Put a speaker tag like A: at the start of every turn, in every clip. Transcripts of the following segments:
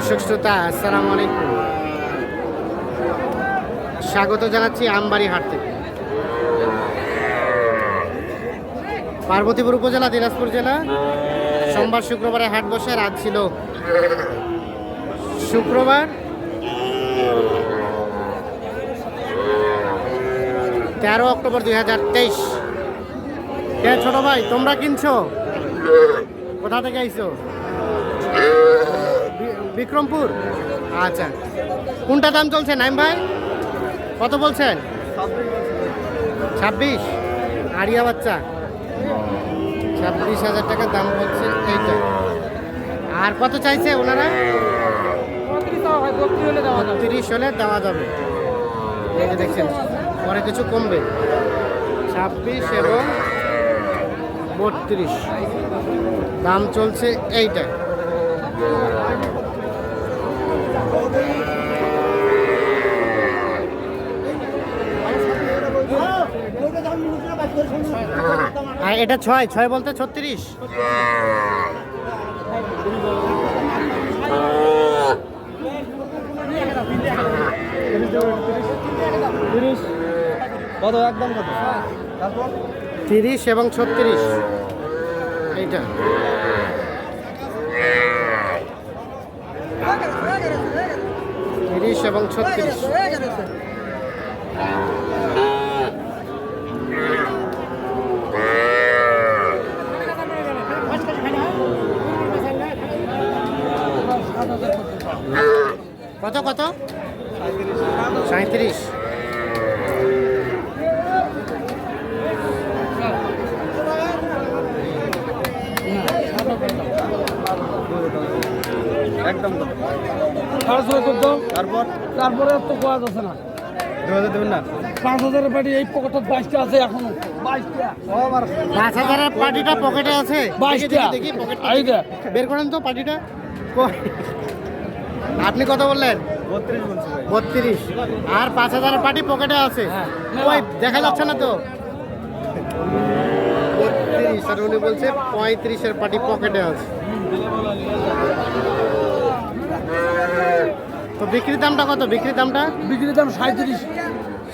A: দর্শক শ্রোতা, আসসালামু আলাইকুম। স্বাগত জানাচ্ছি আমবাড়ি হাট থেকে। পার্বতীপুর উপজেলা, দিনাজপুর জেলা। সোমবার শুক্রবারে হাট বসে, রাত ছিল শুক্রবার। তেরো অক্টোবর দুই হাজার তেইশ। ছোট ভাই, তোমরা কিনছো? কোথা থেকে আইছো? বিক্রমপুর? আচ্ছা। কোনটা দাম চলছে? নাইম ভাই? কত বলছেন? ছাব্বিশ। আড়িয়া বাচ্চা। ছাব্বিশ হাজার টাকা দাম বলছে এইটা। আর কত চাইছে ওনারা? তিরিশ হলে দেওয়া যাবে। দেখছেন, পরে কিছু কমবে। ছাব্বিশ এবং বত্রিশ। দাম চলছে এইটা। এটা ছয় ছয় বলতে ছত্রিশ।
B: একদম
A: তিরিশ এবং ছত্রিশ। এইটা। তিরিশ এবং ছত্রিশ। কত কত? সাঁত্রিশ
B: একদম কত?
C: সাড়ে ছয় চোদ্দ।
B: তারপর?
C: তারপরে আর তো কোয়া যাচ্ছে না।
B: দু হাজার দেবেন না?
C: পাঁচ হাজারের এই পকেটত বাইশটা আছে এখনও। বাইশটা।
A: পাঁচ হাজারের পার্টিটা পকেটে আছে।
C: বাইশটা।
A: দেখি, বের করেন তো পার্টিটা কই? আপনি কত বললেন?
B: বত্রিশ
A: আর পাঁচ হাজারের পার্টি পকেটে আছে?
C: হ্যাঁ।
A: ওই দেখা যাচ্ছে না তো? বত্রিশ আর উনি বলছে পঁয়ত্রিশের পার্টি পকেটে আছে। তো বিক্রির দামটা কত? বিক্রির দামটা?
C: বিক্রির দাম সাঁত্রিশ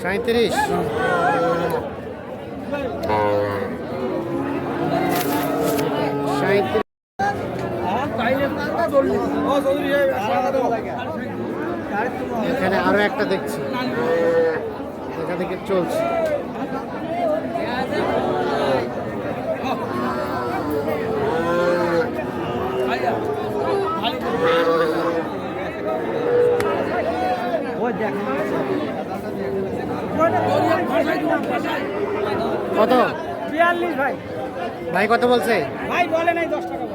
A: সাঁত্রিশ সাঁত্রিশ এখানে আরও একটা দেখছি দেখা দেখে চলছে। কত?
C: বিয়াল্লিশ ভাই।
A: ভাই কত বলছে?
C: ভাই বলে নাই দশ টাকা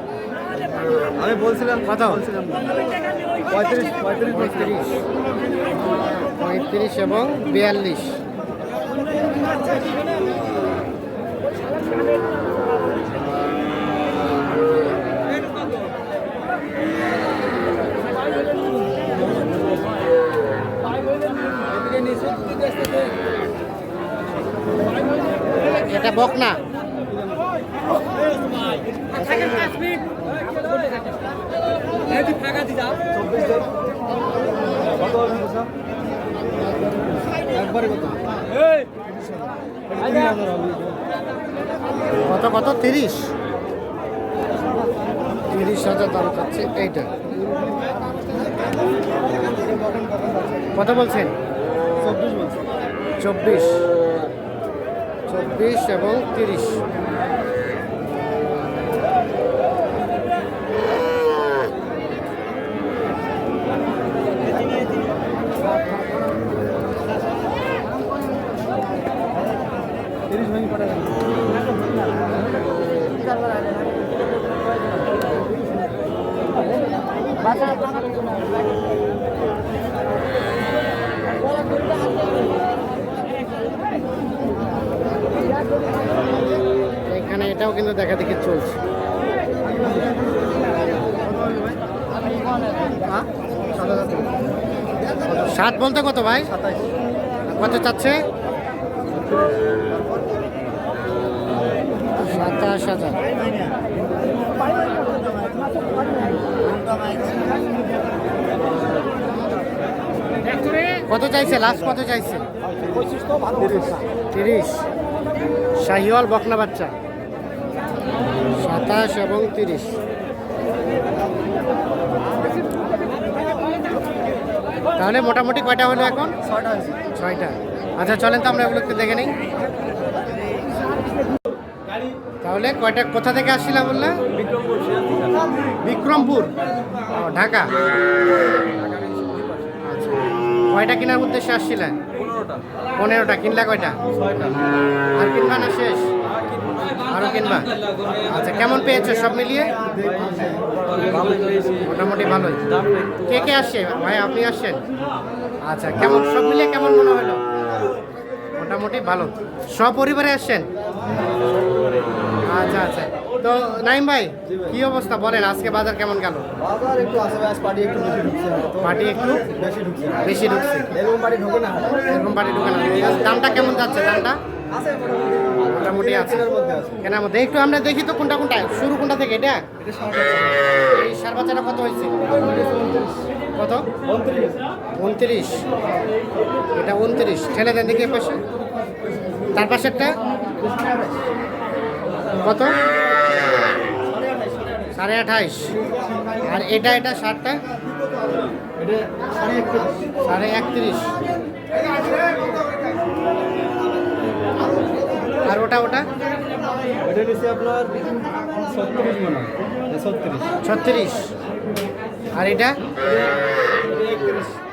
B: আমি বলছিলাম
A: কত?
B: বলছিলাম পঁয়ত্রিশ পঁয়ত্রিশ
A: পঁয়ত্রিশ। পঁয়ত্রিশ এবং বিয়াল্লিশ। এটা বকনা।
B: কত কত
A: কত? তিরিশ? তিরিশ হাজার দাম চাচ্ছে এইটা। কত বলছেন?
B: চব্বিশ।
A: চব্বিশ চব্বিশ এবং তিরিশ
B: তিরিশ ভেঙে কটা গেল
A: এখানে এটাও কিন্তু দেখা দেখি চলছে? সাত বলতে কত ভাই? কত চাচ্ছে? সাতাশ হাজার কত চাইছে? লাস্ট কত চাইছে?
B: তিরিশ।
A: শাহিওয়াল বকনা বাচ্চা। সাতাশ এবং তিরিশ। তাহলে মোটামুটি কয়টা হলো এখন?
B: ছয়টা
A: ছয়টা। আচ্ছা চলেন তো আমরা এগুলো একটু দেখে নিই। তাহলে কয়টা কোথা থেকে আসছিলাম বললে? বিক্রমপুর। ঢাকা। আচ্ছা। কয়টা কেনার উদ্দেশ্যে আসছিলেন?
B: পনেরোটা।
A: পনেরোটা কিনলা কয়টা? আর কিনবা না শেষ? আরও কিনবা? আচ্ছা কেমন পেয়েছ সব মিলিয়ে? মোটামুটি ভালোই। কে কে আসছে? ভাই আপনি আসছেন? আচ্ছা কেমন সব মিলিয়ে কেমন মনে হলো? মোটামুটি ভালো। সপরিবারে আসছেন? আচ্ছা আচ্ছা। তো নাইম ভাই কি অবস্থা? বলেন আজকে বাজার কেমন গেল?
B: বাজার একটু ব্যাস পার্টি একটু বেশি ঢুকছে।
A: পার্টি একটু
B: বেশি ঢুকছে।
A: বেশি ঢুকছে।
B: এরকম পার্টি ঢোকে না।
A: এরকম পার্টি ঢুকে না। দামটা কেমন যাচ্ছে? দামটা?
B: আছে মোটামুটি।
A: আছে।
B: কেনার মধ্যে।
A: একটু আমরা দেখি তো কোনটা কোনটা। শুরু কোনটা থেকে? এটা? এই সার বাচ্চাটা কত হয়েছে? কত?
B: উনত্রিশ।
A: এটা উনত্রিশ। ঠেলে দেন দেখি পাশে। তার পাশেরটা? কত? সাড়ে আঠাইশ। আর এটা এটা ষাটটা?
B: সাড়ে একত্রিশ।
A: আর ওটা ওটা?
B: আপনার ছত্রিশ।
A: আর এটা?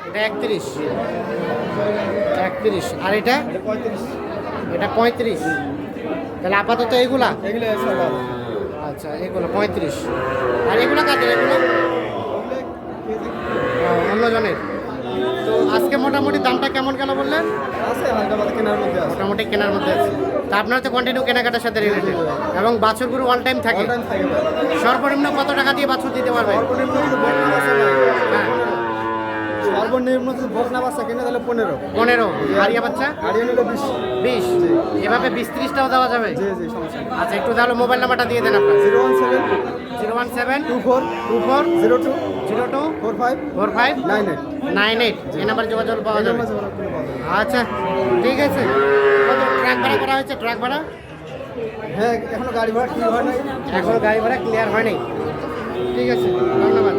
B: এটা একত্রিশ।
A: একত্রিশ। আর এটা?
B: এটা পঁয়ত্রিশ।
A: তাহলে আপাতত এগুলা?
B: এগুলো
A: আচ্ছা এগুলো পঁয়ত্রিশ। আর এগুলো কাদের এগুলো? অন্যজনের। তো আজকে মোটামুটি দামটা কেমন গেল বললেন?
B: আছে কেনার মধ্যে
A: মোটামুটি কেনার মধ্যে আছে। তা আপনার তো কন্টিনিউ কেনাকাটার সাথে রিলেটেড এবং বাছুরগুলো অল টাইম থাকে। সর্বনিম্ন কত টাকা দিয়ে বাছুর দিতে পারবে? হ্যাঁ।
B: সর্বনিম্ন বকনা বাচ্চা কিনে তাহলে পনেরো।
A: পনেরো। হারিয়া বাচ্চা?
B: হারিয়ে নিলে বিশ।
A: বিশ? এভাবে বিশ ত্রিশটাও দেওয়া যাবে?
B: জি জি সমস্যা
A: আচ্ছা একটু তাহলে মোবাইল নাম্বারটা দিয়ে দেন আপনার।
B: Zero one seven
A: zero one seven
B: two four
A: two four
B: zero two
A: zero two
B: four five
A: four five
B: nine eight.
A: Nine eight. এই নাম্বার যোগাযোগ পাওয়া যাবে। আচ্ছা ঠিক আছে। কত ট্রাক ভাড়া করা হয়েছে? ট্রাক ভাড়া?
B: হ্যাঁ এখনও গাড়ি ভাড়া ঠিক হয় নাই।
A: এখন গাড়ি ভাড়া ক্লিয়ার হয়নি ঠিক আছে ধন্যবাদ।